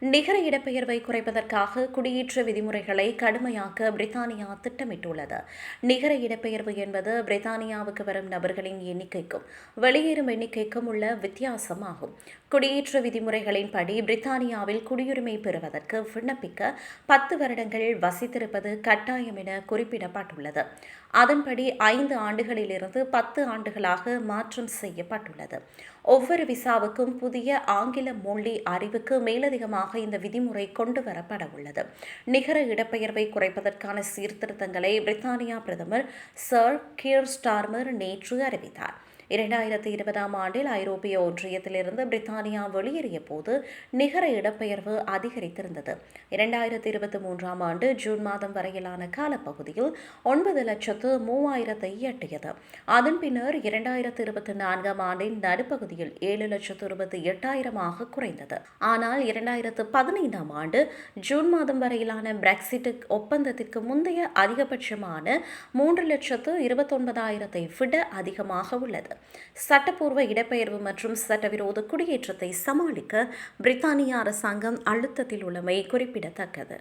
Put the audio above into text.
நிகர இடப்பெயர்வை குறைப்பதற்காக குடியேற்ற விதிமுறைகளை கடுமையாக்க பிரித்தானியா திட்டமிட்டுள்ளது. நிகர இடப்பெயர்வு என்பது பிரித்தானியாவுக்கு வரும் நபர்களின் எண்ணிக்கைக்கும் வெளியேறும் எண்ணிக்கைக்கும் உள்ள வித்தியாசமாகும். குடியேற்ற விதிமுறைகளின்படி பிரித்தானியாவில் குடியுரிமை பெறுவதற்கு விண்ணப்பிக்க பத்து வருடங்கள் வசித்திருப்பது கட்டாயம் என குறிப்பிடப்பட்டுள்ளது. அதன்படி ஐந்து ஆண்டுகளிலிருந்து பத்து ஆண்டுகளாக மாற்றம் செய்யப்பட்டுள்ளது. ஒவ்வொரு விசாவுக்கும் புதிய ஆங்கில மொழி அறிவுக்கு மேலதிகமாக இந்த விதிமுறை கொண்டு வரப்பட உள்ளது. நிகர இடப்பெயர்வை குறைப்பதற்கான சீர்திருத்தங்களை பிரித்தானியா பிரதமர் சர் கியர் ஸ்டார்மர் நேற்று அறிவித்தார். இரண்டாயிரத்தி இருபதாம் ஆண்டில் ஐரோப்பிய ஒன்றியத்திலிருந்து பிரித்தானியா வெளியேறிய போது நிகர இடப்பெயர்வு அதிகரித்திருந்தது. இரண்டாயிரத்தி இருபத்தி மூன்றாம் ஆண்டு ஜூன் மாதம் வரையிலான காலப்பகுதியில் ஒன்பது லட்சத்து மூவாயிரத்தை எட்டியது. அதன் பின்னர் இரண்டாயிரத்தி இருபத்தி நான்காம் ஆண்டின் நடுப்பகுதியில் ஏழு லட்சத்து இருபத்தி எட்டாயிரமாக குறைந்தது. ஆனால் இரண்டாயிரத்து பதினைந்தாம் ஆண்டு ஜூன் மாதம் வரையிலான பிரெக்சிட் ஒப்பந்தத்திற்கு முந்தைய அதிகபட்சமான மூன்று லட்சத்து இருபத்தொன்பதாயிரத்தை விட அதிகமாக உள்ளது. சட்டப்பூர்வ இடப்பெயர்வு மற்றும் சட்டவிரோத குடியேற்றத்தை சமாளிக்க பிரித்தானிய அரசாங்கம் அழுத்தத்தில் உள்ளமை குறிப்பிடத்தக்கது.